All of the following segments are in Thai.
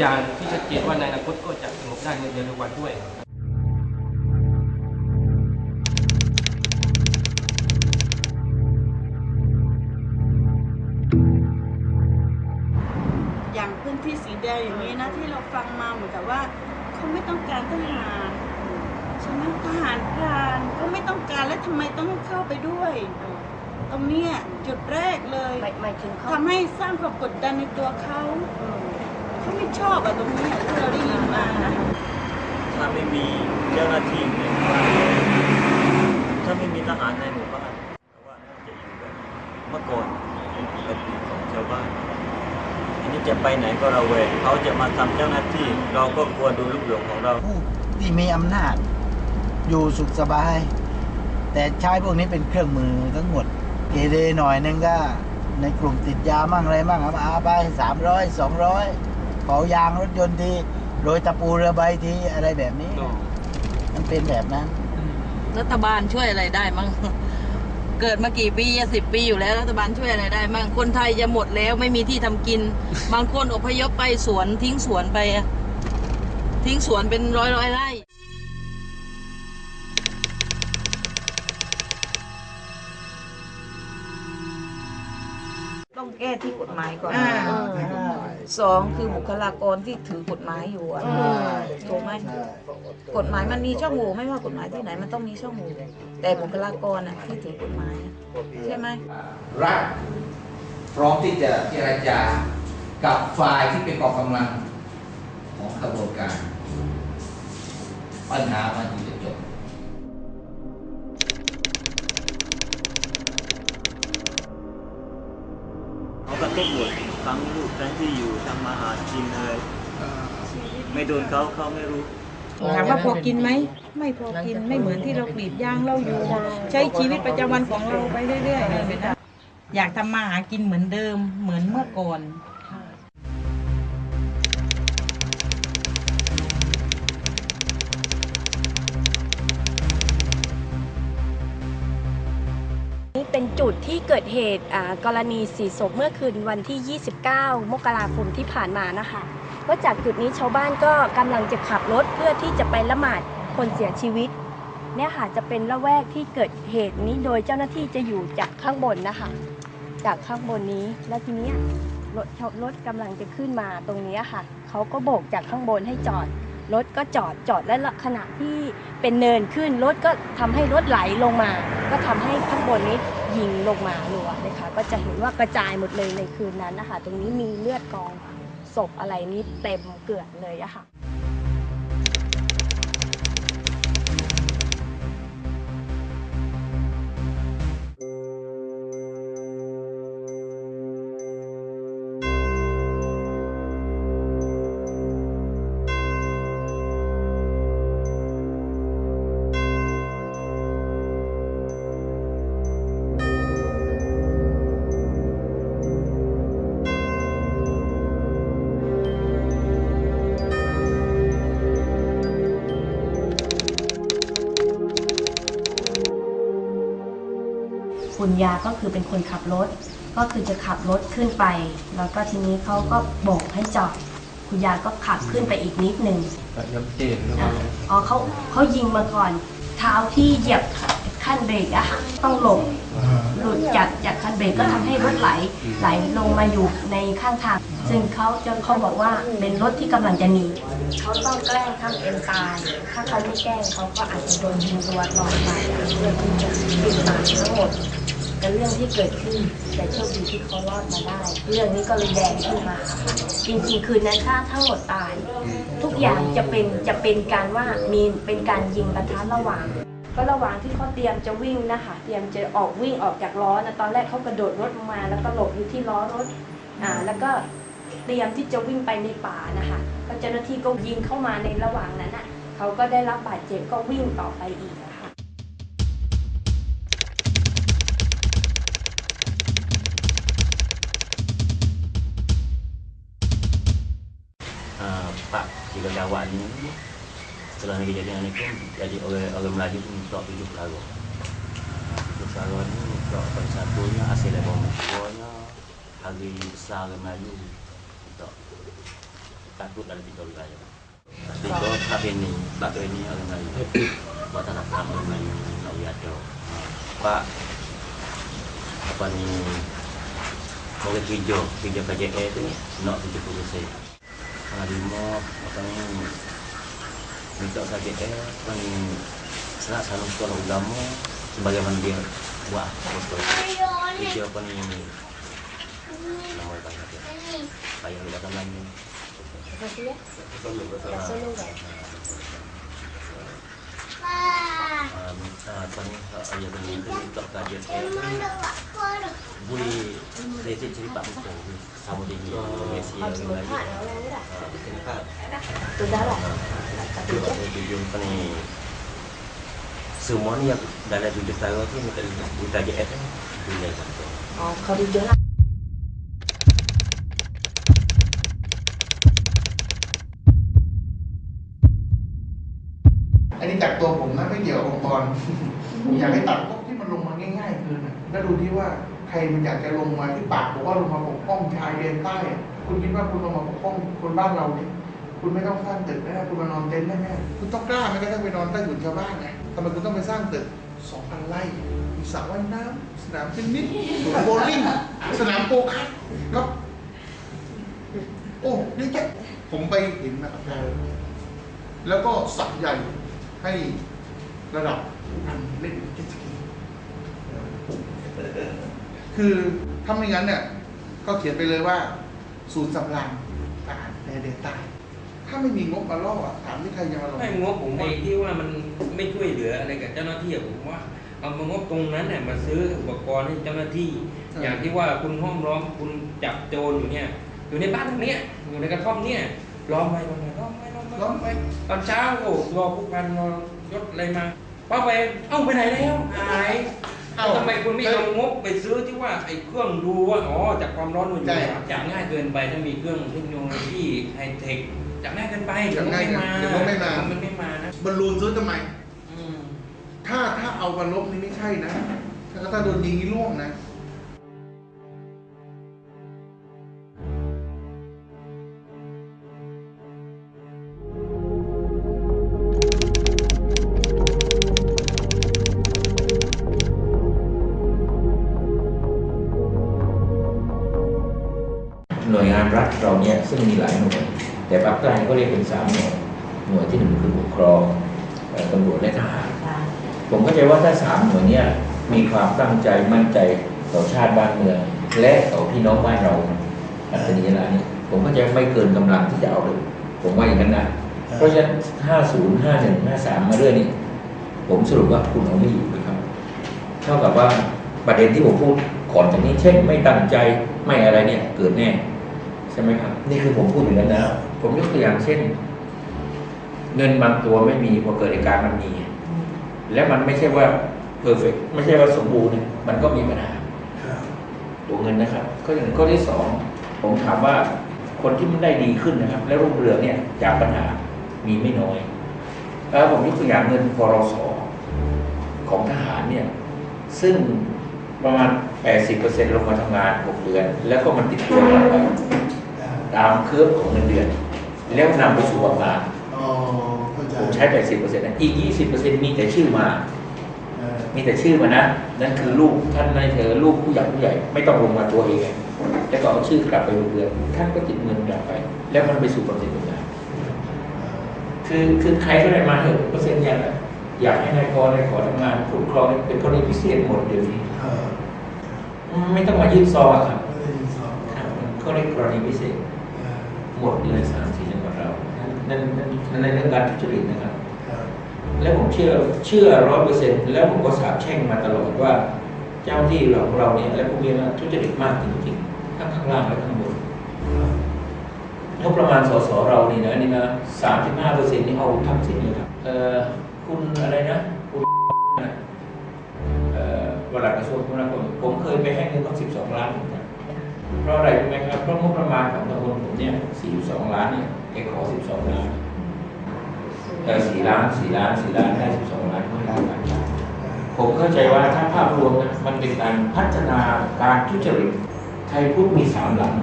ญญาณที่ชัดเจนว่าในอนาคตก็จะสงบได้ในเร็ววันด้วยอย่างพื้นที่สีแดงอย่างนี้นะที่เราฟังมาเหมือนกับว่าเขาไม่ต้องการทหารใช่ไหมทหารพรานเขาไม่ต้องการแล้วทำไมต้องให้เข้าไปด้วย ตรงเนี้ยจุดแรกเลยหมายหมายถึงเขาทำให้สร้างความกดดันในตัวเขา เขาไม่ชอบอะตรงเนี้ยที่เราได้ยินมานะถ้าไม่มีเจ้าหน้าที่ในหมู่บ้านถ้าไม่มีทหารในหมู่บ้านแต่ว่าจะอยู่แบบเมื่อก่อนเป็นปกติของชาวบ้านอันนี้จะไปไหนก็ระแวงเขาจะมาทำเจ้าหน้าที่ เราก็กลัวดูลูกหลงของเราผู้ที่มีอำนาจ อยู่สุขสบาย แต่ใช้พวกนี้เป็นเครื่องมือทั้งหมดเกเรหน่อยนึงก็ในกลุ่มติดยามั่งอะไรมั่งเอาอาไปสามร้อยสองร้อย เผายางรถยนต์ทีโรยตะปูเรือใบทีอะไรแบบนี้มันเป็นแบบนั้น รัฐบาลช่วยอะไรได้มั่งเกิดมากี่ปีสิบปีอยู่แล้วรัฐบาลช่วยอะไรได้มั่งคนไทยจะหมดแล้วไม่มีที่ทำกิน บางคนอพยพไปสวนทิ้งสวนไปอะทิ้งสวนเป็นร้อยร้อยไร่ แก้ที่กฎหมายก่อนอ่า สองคือบุคลากรที่ถือกฎหมายอยู่อะถูกไหมกฎหมายมันมีช่องโหว่ไม่ว่ากฎหมายที่ไหนมันต้องมีช่องโหว่แต่บุคลากรอะที่ถือกฎหมายอะใช่ไหม รัฐพร้อมที่จะเจรจากับฝ่ายที่เป็นกองกำลังของกระบวนการ ปัญหามันถึงจ กระตุ้นหมดทั้งลูกทั้งที่อยู่ทั้งมาหากินอะไรไม่โดนเขาเขาไม่รู้ถามว่าพอกินไหมไม่พอกินไม่เหมือนที่เรากรีดยางเราอยู่ ใช้ชีวิตประจำวันของเราไปเรื่อยๆอยากทำมาหากินเหมือนเดิมเหมือนเมื่อก่อน เป็นจุดที่เกิดเหตุกรณีสีศพเมื่อคืนวันที่ 29 มกราคมที่ผ่านมานะคะก็จากจุดนี้ชาวบ้านก็กำลังจะขับรถเพื่อที่จะไปละหมาดคนเสียชีวิต เนี่ยค่ะจะเป็นละแวกที่เกิดเหตุนี้โดยเจ้าหน้าที่จะอยู่จากข้างบนนะคะ จากข้างบนนี้แล้วทีเนี้ยรถรถกำลังจะขึ้นมาตรงนี้ค่ะเขาก็โบกจากข้างบนให้จอดรถก็จอดจอดและขณะที่ เป็นเนินขึ้นรถก็ทำให้รถไหลลงมา ก็ทำให้ข้างบนนี้ยิงลงมาหนัวเลยค่ะก็จะเห็นว่ากระจายหมดเลยในคืนนั้นนะคะตรงนี้มีเลือดกองศพอะไรนี้เต็มเกลื่อนเลยอะค่ะ คุณยาก็คือเป็นคนขับรถ ก็คือจะขับรถขึ้นไป แล้วก็ทีนี้เขาก็โบกให้จอดคุณยาก็ขับขึ้นไปอีกนิดนึงอะอ๋อเขาเขายิงมาก่อน เท้าที่เหยียบขั้นเบรกอะค่ะต้องหลบหลุดจากจากคันเบรกก็ทำให้รถไหลไหลลงมาอยู่ในข้างทาง ซึ่งเขาจะเขาบอกว่าเป็นรถที่กำลังจะหนีเขาต้องแกล้งทำเป็นตาย ถ้าเขาไม่แกล้งเขาก็อาจจะโดนยิงตัวตอนไปเรื่องที่จะปิดปากทั้งหมด เป็นเรื่องที่เกิดขึ้น แต่โชคดีที่เขารอดมาได้ เรื่องนี้ก็เลยแดงขึ้นมาค่ะจริงๆ คืนนั้นถ้าทั้งหมดตาย ทุกอย่างจะเป็นจะเป็นการว่ามีเป็นการยิงปะทะระหว่าง ก็ระหว่างที่เขาเตรียมจะวิ่งนะคะเตรียมจะออกวิ่งออกจากล้อนะตอนแรกเขากระโดดรถลงมา แล้วก็หลบอยู่ที่ล้อรถอ่าแล้วก็เตรียมที่จะวิ่งไปในป่านะคะก็เจ้าหน้าที่ก็ยิงเข้ามาในระหว่างนั้นอะเขาก็ได้รับบาดเจ็บก็วิ่งต่อไปอีก Jika jawab ni setelah kejadian ni pun jadi orang orang Melayu pun tak tujuh perkara. Sarwan ni untuk satunya hasil dari bawah keduanya hari besar Melayu untuk takut dalam tiga wilayah. Tiga hari ni, bab ini orang Melayu. Buat tanah perang orang Melayu, nak wiado. Pak, apa ni, Orang hijau, hijau KJA tu nak 70 persen harimau atau tidak sakit eh pun serak sama sekolah agama sebagaimana dia buat betul video pun ni nama banyak ya saya tidak akan lagi Ah, ah, ah, ah, ah, ah, ah, ah, ah, ah, ah, boleh saya saya cerita betul sama dengan Malaysia yang lain. Sudah lah. Saya tujuh apa ni semua ni yang dalam tujuh tahun tu minta minta JF kan boleh betul. Oh, kau hijau lah. อันนี้จากตัวผมนะไม่เกี่ยวกับองค์กร ผมอยากให้ตัดพวกที่มันลงมาง่ายๆเกินอะ แล้วดูที่ว่าใครมันอยากจะลงมาที่ปากบอกว่าลงมาปกป้องชายแดนใต้คุณคิดว่าคุณลงมาปกป้องคนบ้านเราเนี่ยคุณไม่ต้องสร้างตึกนะคุณมานอนเต็นท์ได้ไหมคุณต้องกล้าไหมกระทั่งไปนอนใต้ถุนชาวบ้านไงทำไมคุณต้องไปสร้างตึกสองพันไร่มีสระว่ายน้ำสนามเทนนิสสวนโบว์ลิ่งสนามโกคัทแล้วโอ้เยอะแยผมไปเห็นนะครับแล้วก็สระใหญ่ให้ระดับการเล่นเจ็ตส คือถ้าไม่งั้นเนี่ยก็เขียนไปเลยว่า ศูนย์สำราญทหารแดนเดนใต้ถ้าไม่มีงบมาล่ออะถามที่ใครจะมาลงไม่งบผมไอ้ที่ว่ามันไม่ช่วยเหลืออะไรกับเจ้าหน้าที่อะผมว่าเอามางบตรงนั้นเนี่ยมาซื้ออุปกรณ์ให้เจ้าหน้าที่ใช่อย่างที่ว่าคุณห้อมล้อมคุณจับโจรอยู่เนี่ย อยู่ในบ้านตรงเนี้ยอยู่ในกระท่อมเนี่ยล้อมไว้ล้อมไว้ล้อมไว้ล้อมไว้ล้อมไว้ตอนเช้าโอ้รอผู้พันรอยศอะไรมาป้าไปเอ้าไปไหนแล้วหายเอ้า ทำไมคุณไม่เอางบไปซื้อที่ว่าไอ้เครื่องดูว่าอ๋อจากความร้อนมันอยู่ใช่ไหนจับง่ายเกินไปถ้ามีเครื่องเทคโนโลยีไฮเทคจับง่ายเกินไปเดี๋ยวมันไม่มาเดี๋ยวมันไม่มามันไม่มานะบอลลูนซื้อทำไมอืมถ้าถ้าเอามาลบนี่ไม่ใช่นะถ้าถ้าโดนยิงนี่ร่วงนะ แต่ภาคใต้ก็เรียกเป็นสามหน่วยหน่วยที่หนึ่งคือปกครองเอ่อตำรวจและทหารผมเข้าใจว่าถ้าสามหน่วยเนี้มีความตั้งใจมั่นใจต่อชาติบ้านเมือง และต่อพี่น้องบ้านเราอัตนิยนานี่ผมเข้าใจว่าไม่เกินกำลังที่จะเอาเลยผมว่าอย่างนั้นนะเพราะฉะนั้น50 51 53มาเรื่อยนี่ผมสรุปว่าคุณเอาไม่อยู่เลยครับ เท่ากับว่าประเด็นที่ผมพูดก่อนจากนี้เช่น ไม่ตั้งใจไม่อะไรเนี่ยเกิดแน่ ใช่ไหมครับ นี่คือผมพูดอยู่แล้วนะ ผมยกตัวอย่างเช่น เงินบางตัวไม่มีพอเกิดเหตุการณ์มันมี และมันไม่ใช่ว่าเพอร์เฟกไม่ใช่ว่าสมบูรณ์มันก็มีปัญหาตัวเงินนะครับข้อย่างข้อที่สองผมถามว่าคนที่มันได้ดีขึ้นนะครับ และรุ่งเรืองเนี่ยจากปัญหามีไม่น้อยแล้วผมยกตัวอย่างเงินพรสของทหารเนี่ย ซึ่งประมาณ 80%ลงมาทำงาน 6 เดือน แล้วก็มันติดตัวกลับไปตามเคอร์ฟของเงินเดือน แล้วนำไปสู่บำนาญอ๋อเข้าใจผมใช้80%นะอีก20%มีแต่ชื่อมาเออมีแต่ชื่อมานะ นั่นคือลูกท่านนายเธอลูกผู้ใหญ่ผู้ใหญ่ ไม่ต้องลงมาตัวเอง แล้วก็เอาชื่อกลับไปโรงเรียนท่านก็ติดเงินกลับไป แล้วมันไปสู่ความเสร็จงานคือคือใครก็ได้มาเถอะเปอร์เซ็นต์อย่างละอยากให้นายพอนายขอทำงานคุ้มครองเป็นกรณีพิเศษหมดเดี๋ยวนี้เออไม่ต้องมายื่นซองอะครับไม่ได้ยินสอบครับก็เรียกกรณีพิเศษเออหมดเลยสามสี่จังหวัดเรา นั่นนั่นนั่นในเรื่องการทุจริตนะครับครับ แล้วผมเชื่อเชื่อร้อยเปอร์เซ็นต์แล้วผมก็สาบแช่งมาตลอดว่า เจ้าที่ของเราเนี่ยและพวกนี้นะทุจริตมากจริงๆทั้งข้างล่างและข้างบนงบประมาณสสเรานี่นะนี่นะสามสิบห้าเปอร์เซ็นต์นี่เอาทั้งสิ้นเลยครับเอ่อคุณอะไรนะคุณนะเอ่อวลัดกระทรวงคมนาคมผมเคยไปให้เงินเขาสิบสองล้านเหมือนกันเพราะอะไรรู้ไหมครับ เพราะงบประมาณของตำบลผมเนี่ยสี่สองล้านเนี่ย แกขอสิบสองล้านเออสี่ล้านสี่ล้านสี่ล้านได้สิบสองล้านไม่ล้านบาทผมเข้าใจว่าถ้าภาพรวมนะมันเป็นการพัฒนาการทุจริตไทยพุทธมีสามหลัง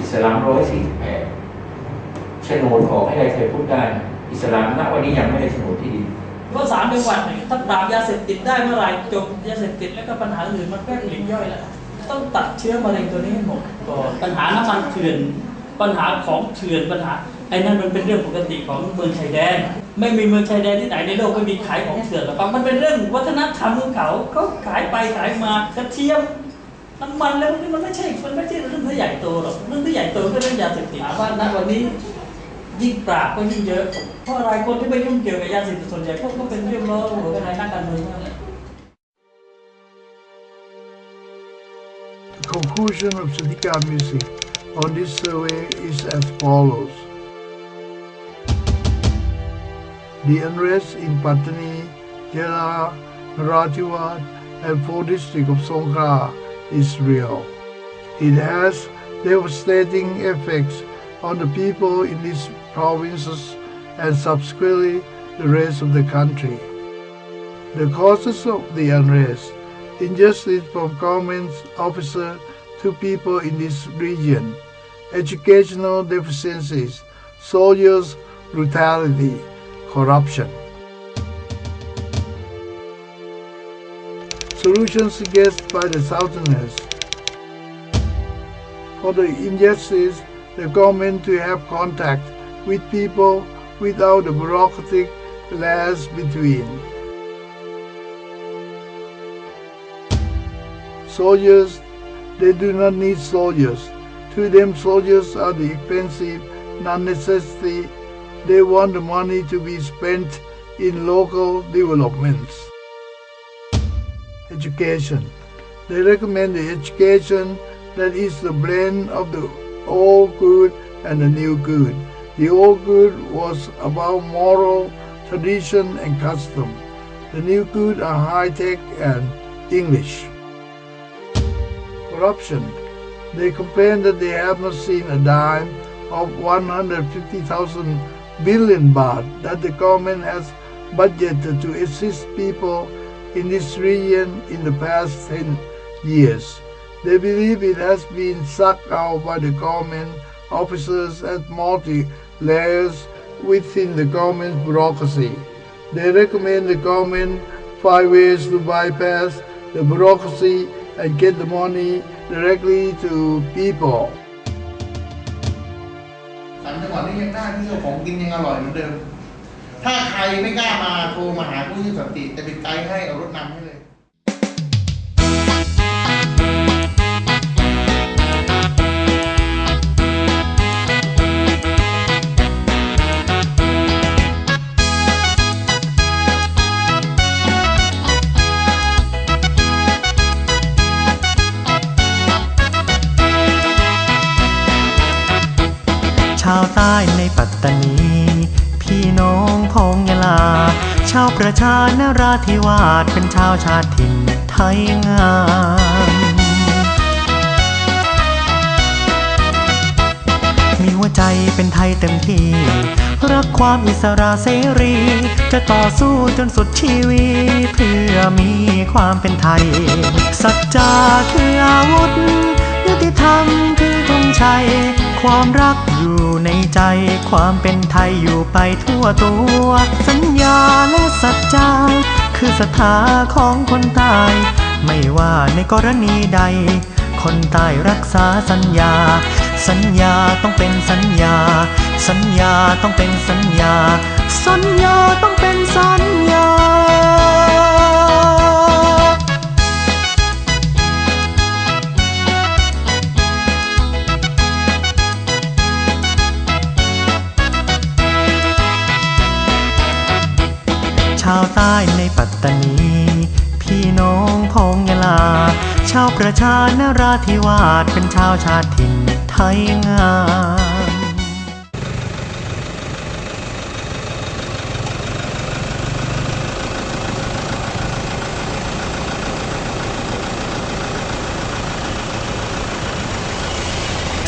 อิสลามร้อยสี่สิบแปดโฉนดออกให้ได้ไทยพุทธได้ อิสลามณวันนี้ยังไม่ได้โฉนดที่ดินเพราะสามจังหวัดเนี่ยถ้าปราบยาเสพติดได้เมื่อไหร่จบยาเสพติดแล้วก็ปัญหาอื่นมันก็หลีกย่อยแล้วต้องตัดเชื้อมะเร็งตัวนี้ให้หมดก่อนปัญหาน้ำมันเถื่อน ปัญหาของเถื่อนปัญหาไอ้นั่นมันเป็นเรื่องปกติของเมืองชายแดน ไม่มีเมืองชายแดนที่ไหนในโลกไม่มีขายของเถื่อนหรอกมันเป็นเรื่องวัฒนธรรมของเขาเขาขายไปขายมากระเทียมน้ำมันแล้วนี่มันไม่ใช่ มันไม่ใช่เรื่องที่ใหญ่โตหรอกเรื่องที่ใหญ่โตก็เรื่องยาเสพติดมว่าณวันนี้ยิ่งปราบก็ยิ่งเยอะ เพราะอะไรคนที่ไปยุ่งเกี่ยวกับยาเสพติดส่วนใหญ่พวกก็เป็นเรื่องล้อหัวกันในนักการเมืองนั้นแหละ conclusion of Sadika music on this survey is as follows. The unrest in Patani, Jela, Narathiwat, and four districts of Songkra is real. It has devastating effects on the people in these provinces and subsequently the rest of the country. The causes of the unrest injustice from government officer to people in this region, educational deficiencies, soldiers' brutality, corruption. Solutions suggested by the Southerners. For the injustice, the government to have contact with people without the bureaucratic layers between. Soldiers, they do not need soldiers. To them, soldiers are the expensive, non-necessity. They want the money to be spent in local developments. Education. They recommend the education that is the blend of the old good and the new good. The old good was about moral, tradition, and custom. The new good are high tech and English corruption. They complain that they have not seen a dime of 150,000 billion baht that the government has budgeted to assist people in this region in the past 10 years. They believe it has been sucked out by the government officers at multi layers within the government bureaucracy. They recommend the government five ways to bypass the bureaucracy and get the money directly to people. สามจังหวัดนี้ยังน่าเที่ยวของกินยังอร่อยเหมือนเดิม ถ้าใครไม่กล้ามาโทรมาหาผู้ยื่นสันติจะเป็นไกด์ให้เอารถนำให้เลย ชาวประชานราธิวาสเป็นชาวชาติถิ่นไทยงามมีหัวใจเป็นไทยเต็มที่ รักความอิสระเสรี จะต่อสู้จนสุดชีวิต เพื่อมีความเป็นไทย สัจจาคืออาวุธ ยุติธรรมคือธงชัย ความรักอยู่ในใจ ความเป็นไทยอยู่ไปทั่วตัว สัญญาและสัจจาคือศรัทธาของคนตาย ไม่ว่าในกรณีใด คนตายรักษาสัญญา สัญญาต้องเป็นสัญญา สัญญาต้องเป็นสัญญา สัญญา ชาวประชานราธิวาสเป็นชาวชาติถิ่นไทยงาม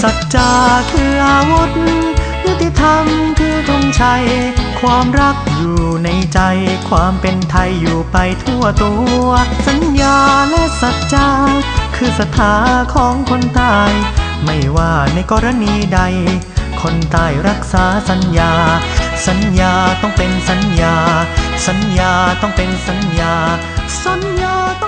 สัจจาคืออาวุธ ยุติธรรมคือธงชัย ความรักอยู่ในใจ ความเป็นไทยอยู่ไปทั่วตัว สัญญาและสัจจา คือศรัทธาของคนตาย ไม่ว่าในกรณีใด คนตายรักษาสัญญา สัญญาต้องเป็นสัญญา สัญญาต้องเป็นสัญญา สัญญาต้อง